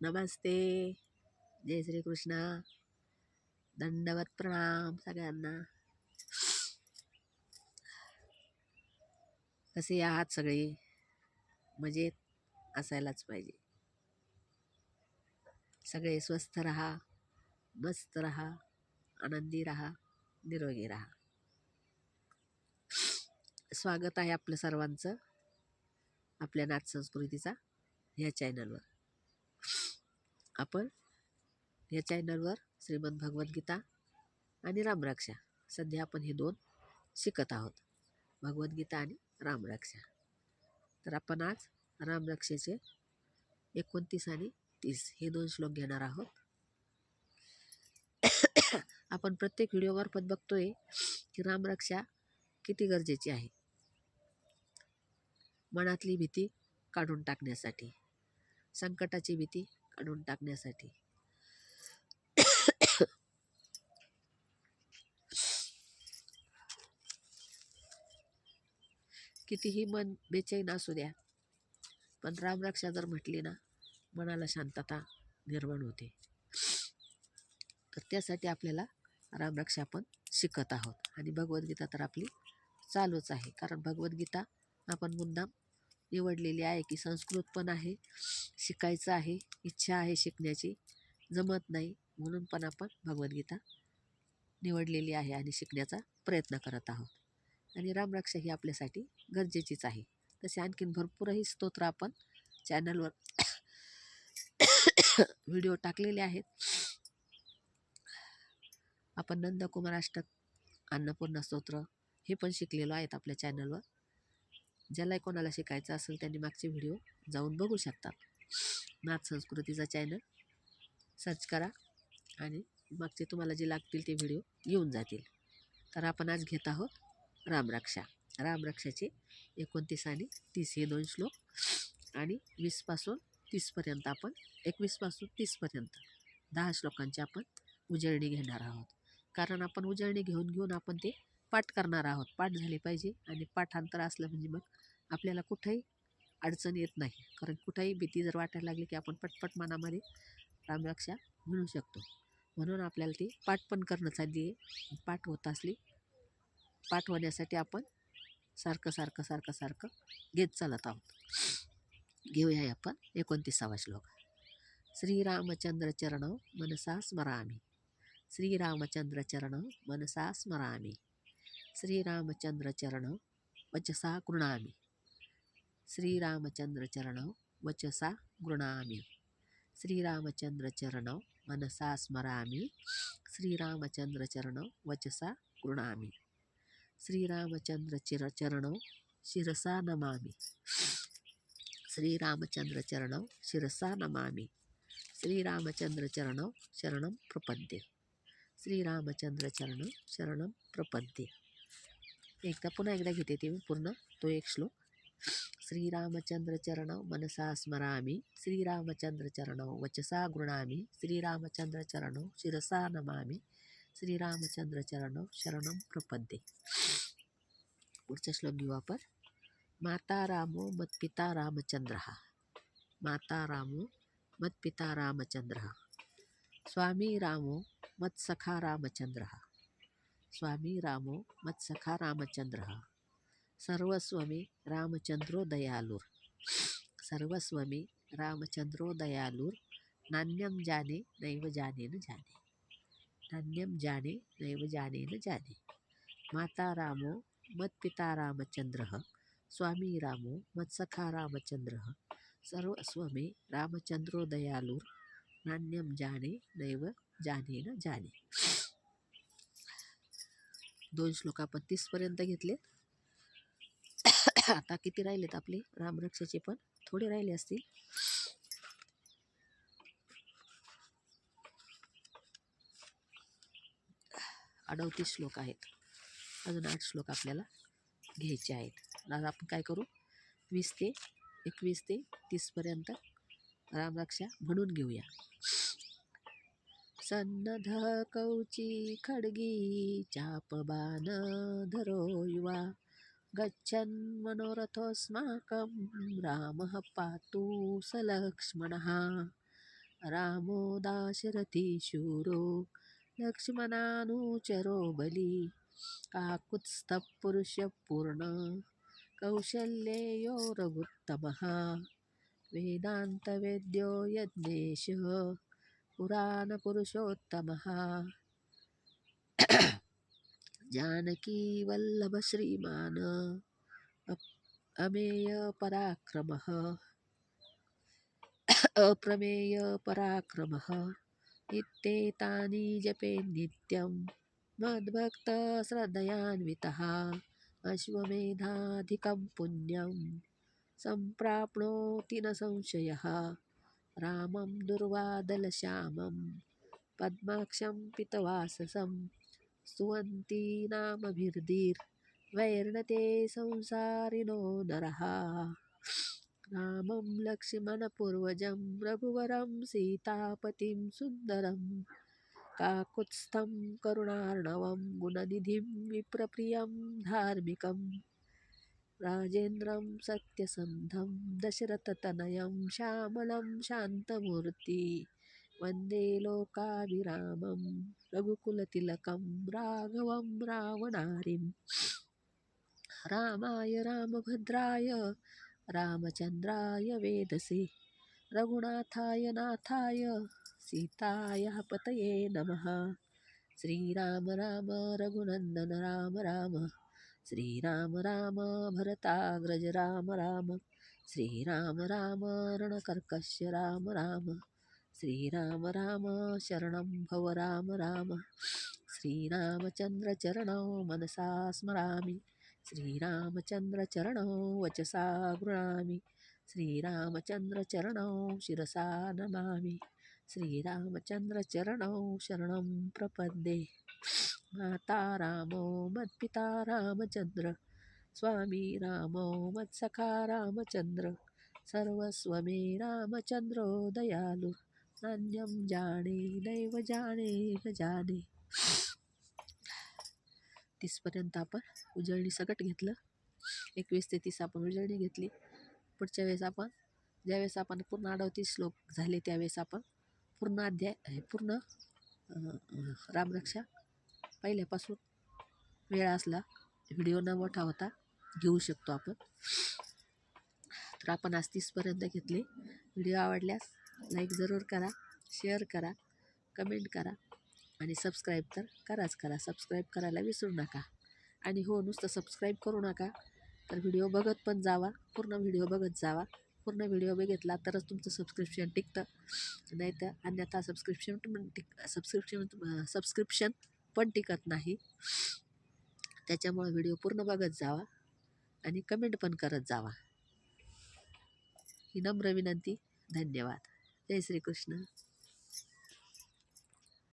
नमस्ते. जय श्री दंडवत प्रणाम सगळ्यांना. कसे आहात सगळे? मजेत असायलाच पाहिजे. सगळे स्वस्थ राहा मस्त राहा आनंदी राहा निरोगी राहा. स्वागत आहे आपलं सर्वांचं आपल्या नाच संस्कृतीचा ह्या चॅनलवर आपण या चॅनलवर श्रीमद भगवद्गीता आणि रामरक्षा सध्या आपण हे दोन शिकत आहोत. भगवद्गीता आणि रामरक्षा तर आपण आज रामरक्षेचे एकोणतीस आणि तीस हे दोन श्लोक घेणार आहोत. आपण प्रत्येक व्हिडिओमार्फत बघतोय की रामरक्षा किती गरजेची आहे. मनातली भीती काढून टाकण्यासाठी संकटाची भीती काढून टाकण्यासाठी. कितीही मन बेचैन असू द्या पण रामरक्षा जर म्हटली ना मनाला शांतता निर्माण होते. तर त्यासाठी आपल्याला रामरक्षा आपण शिकत आहोत. आणि भगवद्गीता तर आपली चालूच आहे. कारण भगवद्गीता आपण मुद्दाम निवडलेली आहे की संस्कृत पण आहे शिकायचं आहे इच्छा आहे शिकण्याची जमत नाही म्हणून पण आपण भगवद्गीता निवडलेली आहे आणि शिकण्याचा प्रयत्न करत आहोत. आणि रामरक्षा ही आपल्यासाठी गरजेचीच आहे. तसे आणखीन भरपूरही स्तोत्र आपण चॅनलवर व्हिडिओ टाकलेले आहेत. आपण नंदकुमार अष्टक अन्नपूर्णा स्तोत्र हे पण शिकलेलो आहेत आपल्या चॅनलवर. ज्यालाही कोणाला शिकायचं असेल त्यांनी मागचे व्हिडिओ जाऊन बघू शकतात. नाथ संस्कृतीचा चॅनल सर्च करा आणि मागचे तुम्हाला जे लागतील ते व्हिडिओ येऊन जातील. तर आपण आज घेत आहोत रामरक्षा रामरक्षाचे एकोणतीस आणि तीस हे दोन श्लोक आणि वीसपासून तीसपर्यंत आपण एकवीसपासून तीसपर्यंत दहा श्लोकांची आपण उजळणी घेणार आहोत. कारण आपण उजळणी घेऊन घेऊन आपण ते पाठ करणार आहोत. पाठ झाले पाहिजे आणि पाठांतर असलं म्हणजे मग आपल्याला कुठंही अडचण येत नाही. कारण कुठंही भीती जर वाटायला लागली की आपण पटपट मनामध्ये रामरक्षा म्हणू शकतो. म्हणून आपल्याला ती पाठ पण करणं चालली आहे. पाठ होत असली पाठ होण्यासाठी आपण सारखं सारखं सारखं सारखं घेत चालत आहोत. घेऊया आपण एकोणतीसावा श्लोक. श्रीरामचंद्र चरण मनसा स्मरामी. श्रीरामचंद्र चरण मनसा स्मरामी. श्रीरामचंद्र चरण वचसा कृणामी. श्रीरामचन्द्रचरणौ वचसा गृणामी। श्रीरामचन्द्रचरणौ मनसा स्मरामि। श्रीरामचन्द्रचरणौ वचसा गृणामि। श्रीरामचंद्र शिरसा नमामि। श्रीरामचन्द्रचरणौ शिरसा नमामि। श्रीरामचन्द्रचरणौ शरणं प्रपद्ये। श्रीरामचंद्रचरणं शरणं प्रपद्ये। एकदा पुन्हा एकदा घेते ते मी पूर्ण तो एक श्लोक. श्रीरामचन्द्रचरणौ मनसा स्मरामि श्रीरामचन्द्रचरणौ वचसा गृणामी श्रीरामचन्द्रचरणौ शिरसा नमामि श्रीरामचन्द्रचरणौ शरणं प्रपद्ये। पुढचा श्लोक घेऊ आपण. माता रामो मत्पिता रामचंद्र। माता रामो मत्पिता रामचंद्र। स्वामी रामो मत्सखा रामचंद्र। स्वामी रामो मत्सखा रामचंद्र। सर्वस्वमी रामचंद्रो दयालूर सर्वस्वमी रामचंद्रो दयालूर नान्यम जाने नैव जानेन जाने. नान्यम जाने नैव जानेन जाने. माता रामो मत्पिता रामचंद्र स्वामी रामो मत्सखा रामचंद्र. सर्वस्वमे रामचंद्रो दयालुर नान्यम जाने नैव जानेन जाने. दोन श्लोक आपण तीसपर्यंत घेतले आता किती राहिलेत आपले? रामरक्षाचे पण थोडे राहिले असतील. अडवतीस श्लोक आहेत. अजून आठ श्लोक आपल्याला घ्यायचे आहेत. आज आपण काय करू? वीस ते एकवीस ते तीसपर्यंत रामरक्षा म्हणून घेऊया. सन्नध कौची खडगी चापबाण धरो युवा. गच्छन् मनोरथोऽस्माकं रामः पातु स लक्ष्मणः। रामो दाशरथी शूरो लक्ष्मणानुचरो बली। काकुत्स्थपुरुषपूर्ण कौशल्येयो रघुत्तमः। वेदान्तवेद्यो यज्ञेशः। पुराणपुरुषोत्तमः। जानकीवल्लभश्रीमान् अप्- अमेयपराक्रमः अप्रमेयपराक्रमः इत्येतानि जपे नित्यं मद्भक्तश्रद्धयान्वितः अश्वमेधाधिकं पुण्यं सम्प्राप्नोति न संशयः। रामं दुर्वादलश्यामं पद्माक्षं पितवाससं स्तुवन्ति नामभिर्धीर्वैर्नते संसारिणो नरः। रामं लक्ष्मणपूर्वजं रघुवरं सीतापतिं सुन्दरं। काकुत्स्थं करुणार्णवं गुणनिधिं विप्रप्रियं धार्मिकं। राजेन्द्रं सत्यसन्धं दशरथतनयं श्यामलं शान्तमूर्ति। वन्दे लोकाभिरामं रघुकुलतिलकं राघवं रावणारिम् रामाय रामभद्राय रामचन्द्राय वेदसे रघुनाथाय नाथाय सीताय पतये नमः। श्रीराम राम रघुनन्दन राम राम। श्रीराम राम भरताग्रज राम राम। श्रीराम राम रणकर्कश राम राम श्रीराम राम शरणं भव राम राम। श्रीरामचन्द्रचरणौ मनसा स्मरामि। श्रीरामचन्द्रचरणौ वचसा गृणामि। श्रीरामचन्द्रचरणौ शिरसा नमामि। श्रीरामचन्द्रचरणौ शरणं प्रपद्ये। माता रामो मत्पिता रामचन्द्र। स्वामी रामो मत्सखा रामचन्द्र। सर्वस्वमे रामचन्द्रो दयालु अन्यम जाणे नैव जाणे न जाणे तीसपर्यंत आपण उजळणी सगट घेतलं. एकवीस ते तीस आपण उजळणी घेतली. पुढच्या वेळेस आपण ज्यावेळेस आपण पूर्ण अडवतीस श्लोक झाले त्यावेळेस आपण पूर्ण अध्याय हे पूर्ण रामरक्षा पहिल्यापासून वेळ असला व्हिडिओ न मोठा होता घेऊ शकतो आपण. तर आपण आज तीसपर्यंत घेतले. व्हिडिओ आवडल्यास लाईक जरूर करा शेअर करा कमेंट करा आणि सबस्क्राईब तर कराच करा. सबस्क्राईब करायला विसरू नका. आणि हो नुसतं सबस्क्राईब करू नका तर व्हिडिओ बघत पण जावा पूर्ण व्हिडिओ बघत जावा. पूर्ण व्हिडिओ बघितला तरच तुमचं सबस्क्रिप्शन टिकतं. नाही तर अन्यथा सबस्क्रिप्शन पण टिक सबस्क्रिप्शन सबस्क्रिप्शन पण टिकत नाही. त्याच्यामुळं व्हिडिओ पूर्ण बघत जावा आणि कमेंट पण करत जावा. ही नम्र विनंती. धन्यवाद. जय श्रीकृष्ण.